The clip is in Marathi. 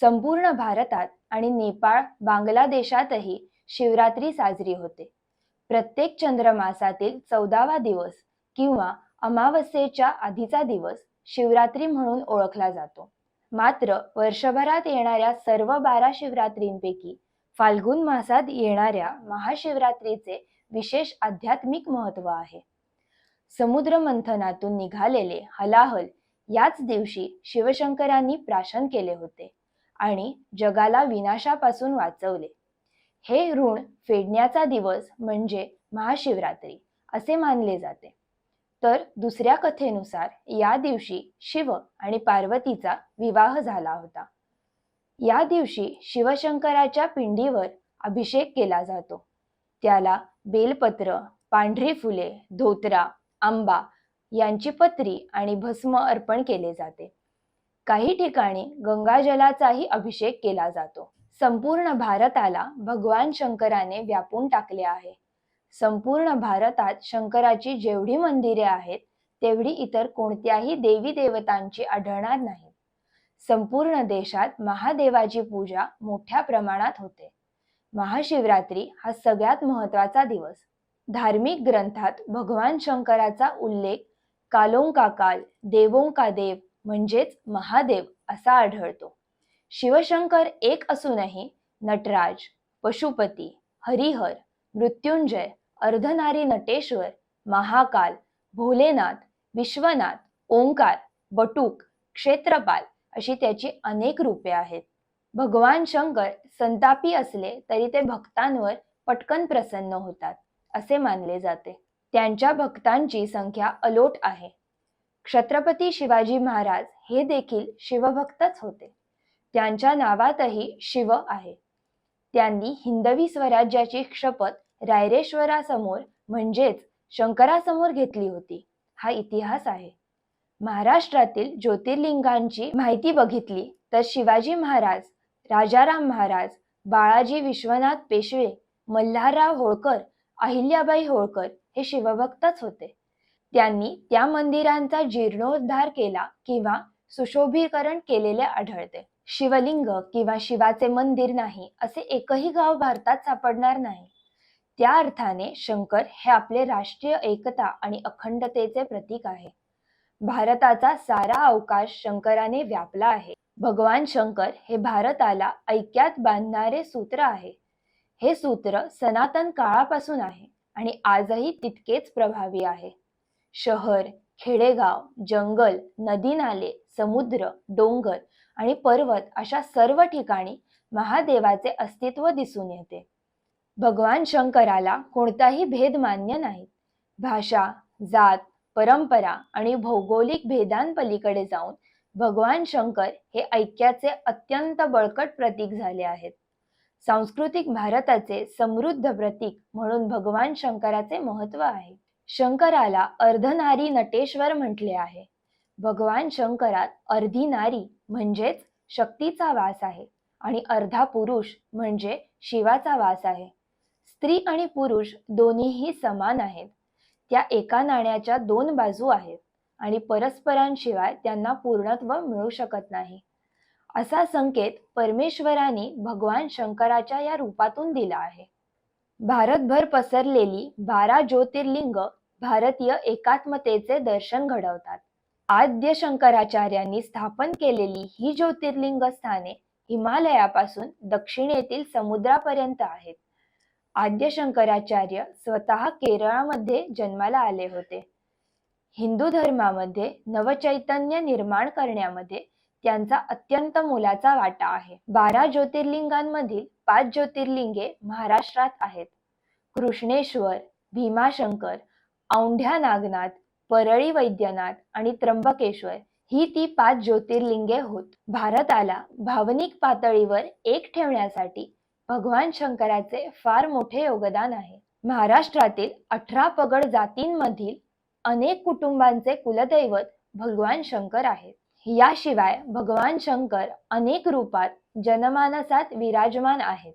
संपूर्ण भारतात आणि नेपाळ बांगलादेशातही शिवरात्री साजरी होते. प्रत्येक चंद्रमासातील चौदावा दिवस किंवा अमावस्येच्या आधीचा दिवस शिवरात्री म्हणून ओळखला जातो. मात्र वर्षभरात येणाऱ्या सर्व बारा शिवरात्रींपैकी फाल्गुन मासात येणाऱ्या महाशिवरात्रीचे विशेष आध्यात्मिक महत्त्व आहे. समुद्र मंथनातून निघालेले हलाहल याच दिवशी शिवशंकरांनी प्राशन केले होते. आणि जगाला विनाशापासून वाचवले. हे ऋण फेडण्याचा दिवस म्हणजे महाशिवरात्री असे मानले जाते. तर दुसऱ्या कथेनुसार या दिवशी शिव आणि पार्वतीचा विवाह झाला होता. या दिवशी शिवशंकराच्या पिंडीवर अभिषेक केला जातो. त्याला बेलपत्र पांढरी फुले धोतरा आंबा यांची पत्री आणि भस्म अर्पण केले जाते. काही ठिकाणी गंगाजलाचाही अभिषेक केला जातो. संपूर्ण भारताला भगवान शंकराने व्यापून टाकले आहे. संपूर्ण भारतात शंकराची जेवढी मंदिरे आहेत तेवढी इतर कोणत्याही देवी देवतांची आढळणार नाही. संपूर्ण देशात महादेवाची पूजा मोठ्या प्रमाणात होते. महाशिवरात्री हा सगळ्यात महत्त्वाचा दिवस. धार्मिक ग्रंथात भगवान शंकराचा उल्लेख कालोंका काल देवोंका देव म्हणजेच महादेव असा आढळतो. शिवशंकर एक असूनही नटराज पशुपती हरिहर मृत्युंजय अर्धनारी नटेश्वर महाकाल भोलेनाथ विश्वनाथ ओंकार बटूक क्षेत्रपाल अशी त्याची अनेक रूपे आहेत. भगवान शंकर संतापी असले तरी ते भक्तांवर पटकन प्रसन्न होतात असे मानले जाते. त्यांच्या भक्तांची संख्या अलोट आहे. छत्रपती शिवाजी महाराज हे देखील शिवभक्तच होते. त्यांच्या नावातही शिव आहे. त्यांनी हिंदवी स्वराज्याची शपथ रायरेश्वरासमोर म्हणजेच शंकरासमोर घेतली होती. हा इतिहास आहे. महाराष्ट्रातील ज्योतिर्लिंगांची माहिती बघितली तर शिवाजी महाराज राजाराम महाराज बाळाजी विश्वनाथ पेशवे मल्हारराव होळकर अहिल्याबाई होळकर हे शिवभक्तच होते. त्यांनी त्या मंदिरांचा जीर्णोद्धार केला किंवा सुशोभीकरण केलेले आढळते. शिवलिंग किंवा शिवाचे मंदिर नाही असे एकही गाव भारतात सापडणार नाही. त्या अर्थाने शंकर हे आपले राष्ट्रीय एकता आणि अखंडतेचे प्रतीक आहे. भारताचा सारा अवकाश शंकराने व्यापला आहे. भगवान शंकर हे भारताला ऐक्यात बांधणारे सूत्र आहे. हे सूत्र सनातन काळापासून आहे आणि आजही तितकेच प्रभावी आहे. शहर खेडेगाव जंगल नदी नाले समुद्र डोंगर आणि पर्वत अशा सर्व ठिकाणी महादेवाचे अस्तित्व दिसून येते. भगवान शंकराला कोणताही भेद मान्य नाही. भाषा जात परंपरा आणि भौगोलिक भेदांपलीकडे जाऊन भगवान शंकर हे ऐक्याचे अत्यंत बळकट प्रतीक झाले आहेत. सांस्कृतिक भारताचे समृद्ध प्रतीक म्हणून भगवान शंकराचे महत्त्व आहे. शंकराला अर्धनारी नटेश्वर म्हटले आहे. भगवान शंकरात अर्धी नारी म्हणजेच शक्तीचा वास आहे आणि अर्धा पुरुष म्हणजे शिवाचा वास आहे. स्त्री आणि पुरुष दोन्हीही समान आहेत. त्या एका नाण्याच्या दोन बाजू आहेत आणि परस्परांशिवाय त्यांना पूर्णत्व मिळू शकत नाही. असा संकेत परमेश्वराने भगवान शंकराच्या या रूपातून दिला आहे. भारतभर पसरलेली बारा ज्योतिर्लिंग भारतीय एकात्मतेचे दर्शन घडवतात. आद्य शंकराचार्यांनी स्थापन केलेली ही ज्योतिर्लिंग स्थाने हिमालयापासून दक्षिणेतील समुद्रापर्यंत आहेत. आद्य शंकराचार्य स्वतः केरळामध्ये जन्माला आले होते. हिंदू धर्मामध्ये नवचैतन्य निर्माण करण्यामध्ये त्यांचा अत्यंत मोलाचा वाटा आहे. बारा ज्योतिर्लिंगांमधील पाच ज्योतिर्लिंगे महाराष्ट्रात आहेत. कृष्णेश्वर भीमाशंकर औंढ्या नागनाथ परळी वैद्यनाथ आणि त्र्यंबकेश्वर ही ती पाच ज्योतिर्लिंगे होत. भारताला भावनिक पातळीवर एक ठेवण्यासाठी भगवान शंकराचे फार मोठे योगदान आहे. महाराष्ट्रातील अठरा पगड जातींमधील अनेक कुटुंबांचे कुलदैवत भगवान शंकर आहेत. याशिवाय भगवान शंकर अनेक रूपात जनमानसात विराजमान आहेत.